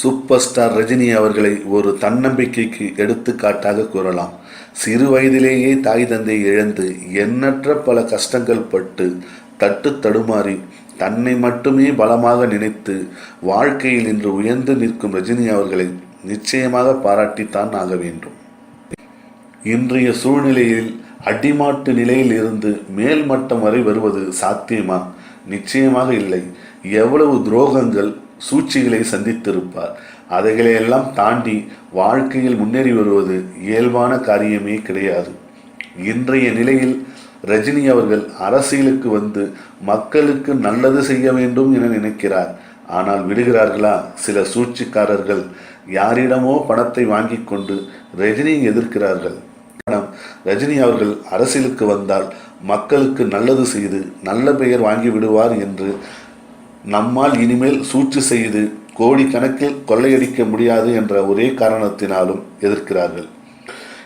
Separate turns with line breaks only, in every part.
Super star Rajini அவர்களை ஒரு தன்னம்பிக்கைக்கு எடுத்துக்காட்டாக கூறலாம். சிறு வயதிலேயே தாய் தந்தை இழந்து எண்ணற்ற பல கஷ்டங்கள் பட்டு தட்டு தடுமாறி தன்னை மட்டுமே பலமாக நினைத்து வாழ்க்கையில் இன்று உயர்ந்து நிற்கும் ரஜினி அவர்களை நிச்சயமாக பாராட்டித்தான் ஆக வேண்டும். இன்றைய சூழ்நிலையில் அடிமாட்டு நிலையில் இருந்து மேல்மட்டம் வரை வருவது சாத்தியமா? நிச்சயமாக இல்லை. எவ்வளவு துரோகங்கள் சூழ்ச்சிகளை சந்தித்திருப்பார். அதைகளையெல்லாம் தாண்டி வாழ்க்கையில் முன்னேறி வருவது இயல்பான காரியமே கிடையாது. இன்றைய நிலையில் ரஜினி அவர்கள் அரசியலுக்கு வந்து மக்களுக்கு நல்லது செய்ய வேண்டும் என நினைக்கிறார். ஆனால் விடுகிறார்களா? சில சூழ்ச்சிக்காரர்கள் யாரிடமோ பணத்தை வாங்கி கொண்டு ரஜினியை எதிர்க்கிறார்கள். ரஜினி அவர்கள் அரசியலுக்கு வந்தால் மக்களுக்கு நல்லது செய்து நல்ல பெயர் வாங்கி விடுவார் என்று நம்மால் இனிமேல் சூழ்ச்சி செய்து கோடிக்கணக்கில் கொள்ளையடிக்க முடியாது என்ற ஒரே காரணத்தினாலும் எதிர்க்கிறார்கள்.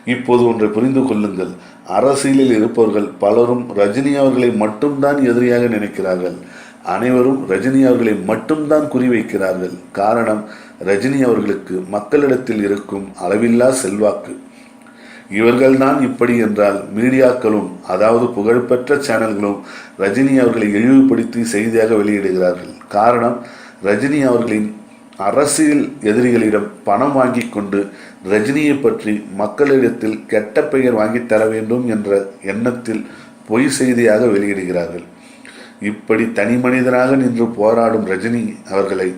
இப்போது ஒன்றை புரிந்து கொள்ளுங்கள். அரசியலில் இருப்பவர்கள் பலரும் ரஜினி அவர்களை மட்டும்தான் எதிரியாக நினைக்கிறார்கள். அனைவரும் ரஜினி அவர்களை மட்டும்தான் குறிவைக்கிறார்கள். காரணம் ரஜினி அவர்களுக்கு மக்களிடத்தில் இருக்கும் அளவில்லா செல்வாக்கு. இவர்கள்தான் இப்படி என்றால் மீடியாக்களும் அதாவது புகழ்பெற்ற சேனல்களும் ரஜினி அவர்களை இழிவுபடுத்தி செய்தியாக வெளியிடுகிறார்கள். காரணம் ரஜினி அவர்களின் அரசியல் எதிரிகளிடம் பணம் வாங்கி கொண்டு ரஜினியை பற்றி மக்களிடத்தில் கெட்ட பெயர் வாங்கி தர வேண்டும் என்ற எண்ணத்தில் பொய் செய்தியாக வெளியிடுகிறார்கள். இப்படி தனி மனிதனாக நின்று போராடும் ரஜினி அவர்களை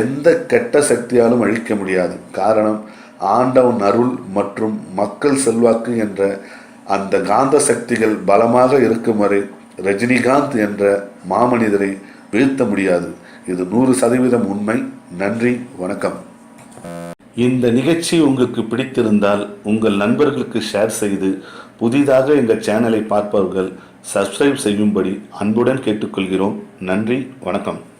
எந்த கெட்ட சக்தியாலும் அழிக்க முடியாது. காரணம் ஆண்டவன் அருள் மற்றும் மக்கள் செல்வாக்கு என்ற அந்த காந்த சக்திகள் பலமாக இருக்கும் வரை ரஜினிகாந்த் என்ற மாமனிதரை வீழ்த்த முடியாது. இது நூறு சதவீதம் உண்மை. நன்றி வணக்கம். இந்த நிகழ்ச்சி உங்களுக்கு பிடித்திருந்தால் உங்கள் நண்பர்களுக்கு ஷேர் செய்து புதிதாக எங்கள் சேனலை பார்ப்பவர்கள் சப்ஸ்கிரைப் செய்யும்படி அன்புடன் கேட்டுக்கொள்கிறோம். நன்றி வணக்கம்.